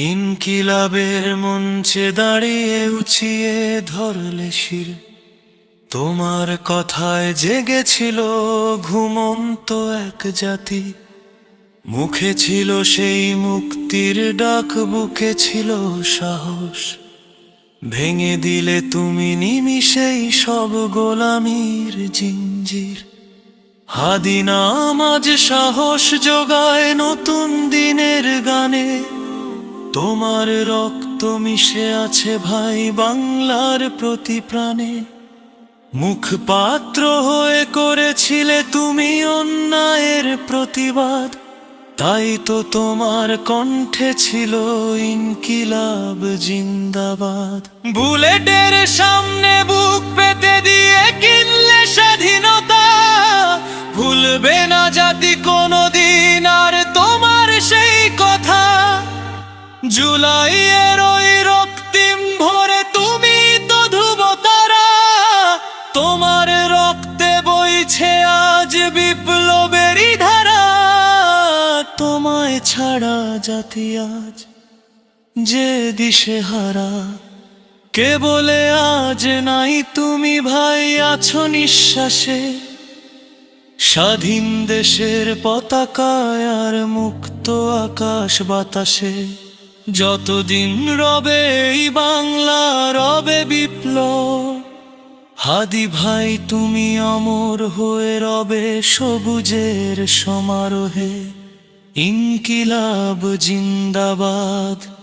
ইনকিলাবের মঞ্চে দাঁড়িয়ে উছিয়ে ধরলে শির। তোমার কথায় জেগেছিল ঘুমন্ত এক জাতি। মুখে ছিল সেই মুক্তির ডাক, বুকে ছিল সাহস। ভেঙে দিলে তুমি নিমিষেই সব গোলামির জিঞ্জির। হাদিনা মাঝ সাহস জোগায় নতুন দিনের গানে। তোমার রক্ত মিশে আছে ভাই বাংলার প্রতি প্রাণে। মুখপাত্র হয়ে করেছিলে তুমি অন্যায়ের প্রতিবাদ। তাই তো তোমার কণ্ঠে ছিল ইনকিলাব জিন্দাবাদ। বুলেটের সামনে জুলাইয়ের ওই রক্তিম ভরে তুমি তো ধ্রুবতারা। তোমার রক্তে বইছে আজ বিপ্লবেরই ধারা। তোমায় ছাড়া জাতি আজ যে দিশে হারা। কে বলে আজ নাই তুমি ভাই, আছো নিঃশ্বাসে। স্বাধীন দেশের পতাকায় আর মুক্ত আকাশ বাতাসে। যতদিন রবে এই বাংলা, রবে বিপ্লব। হাদি ভাই, তুমি অমর হয়ে রবে সবুজের সমারোহে। ইনকিলাব জিন্দাবাদ।